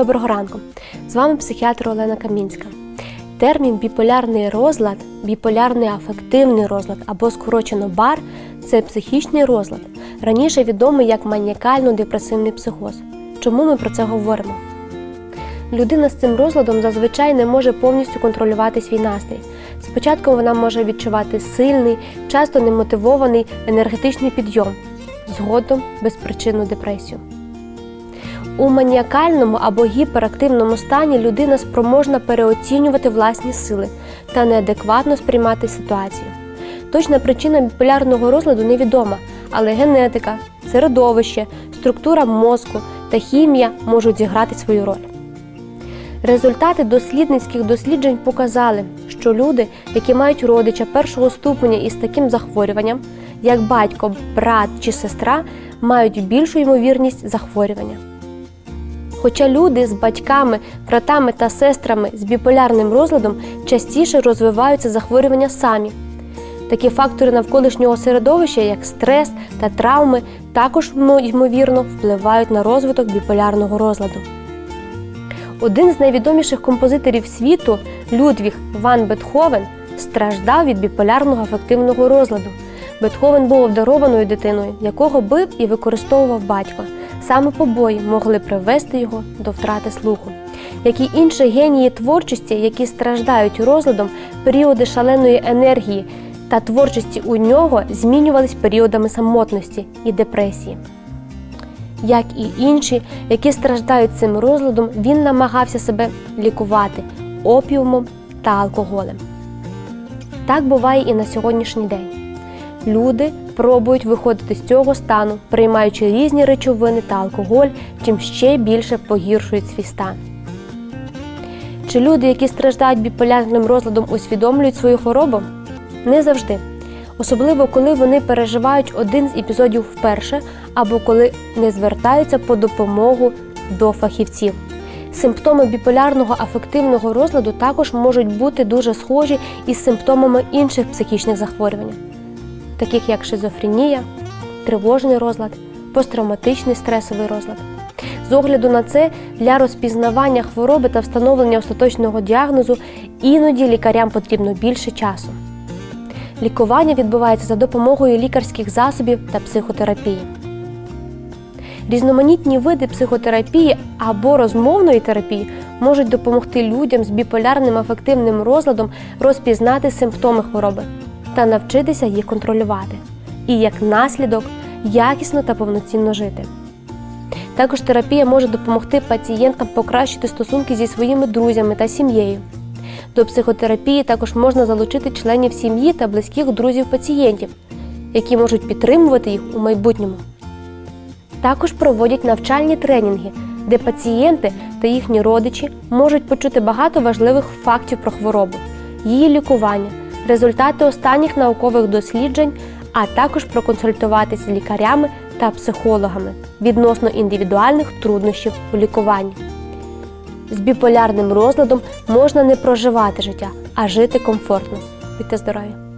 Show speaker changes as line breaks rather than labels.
доброго ранку! З вами психіатр Олена Камінська. Термін біполярний розлад, біполярний афективний розлад або скорочено БАР це психічний розлад, раніше відомий як маніакально-депресивний психоз. Чому ми про це говоримо? Людина з цим розладом зазвичай не може повністю контролювати свій настрій. Спочатку вона може відчувати сильний, часто немотивований енергетичний підйом, згодом безпричинну депресію. У маніакальному або гіперактивному стані людина спроможна переоцінювати власні сили та неадекватно сприймати ситуацію. Точна причина біполярного розладу невідома, але генетика, середовище, структура мозку та хімія можуть зіграти свою роль. Результати дослідницьких досліджень показали, що люди, які мають родича першого ступеня із таким захворюванням, як батько, брат чи сестра, мають більшу ймовірність захворювання. Хоча люди з батьками, братами та сестрами з біполярним розладом частіше розвиваються захворювання самі. Такі фактори навколишнього середовища, як стрес та травми, також ймовірно впливають на розвиток біполярного розладу. Один з найвідоміших композиторів світу, Людвіг Ван Бетховен, страждав від біполярного афективного розладу. Бетховен був обдарованою дитиною, якого бив і використовував батько. Саме побої могли привести його до втрати слуху. Як і інші генії творчості, які страждають розладом, періоди шаленої енергії та творчості у нього змінювались періодами самотності і депресії. Як і інші, які страждають цим розладом, він намагався себе лікувати опіумом та алкоголем. Так буває і на сьогоднішній день. Люди пробують виходити з цього стану, приймаючи різні речовини та алкоголь, чим ще більше погіршують свій стан. Чи люди, які страждають біполярним розладом, усвідомлюють свою хворобу? Не завжди. Особливо коли вони переживають один з епізодів вперше або коли не звертаються по допомогу до фахівців. Симптоми біполярного афективного розладу також можуть бути дуже схожі із симптомами інших психічних захворювань, таких як шизофренія, тривожний розлад, посттравматичний стресовий розлад. З огляду на це для розпізнавання хвороби та встановлення остаточного діагнозу іноді лікарям потрібно більше часу. Лікування відбувається за допомогою лікарських засобів та психотерапії. Різноманітні види психотерапії або розмовної терапії можуть допомогти людям з біполярним афективним розладом розпізнати симптоми хвороби та навчитися їх контролювати, і як наслідок якісно та повноцінно жити. Також терапія може допомогти пацієнтам покращити стосунки зі своїми друзями та сім'єю. До психотерапії також можна залучити членів сім'ї та близьких друзів пацієнтів, які можуть підтримувати їх у майбутньому. Також проводять навчальні тренінги, де пацієнти та їхні родичі можуть почути багато важливих фактів про хворобу, її лікування, результати останніх наукових досліджень, а також проконсультуватися з лікарями та психологами відносно індивідуальних труднощів у лікуванні. З біполярним розладом можна не проживати життя, а жити комфортно. Будьте здорові!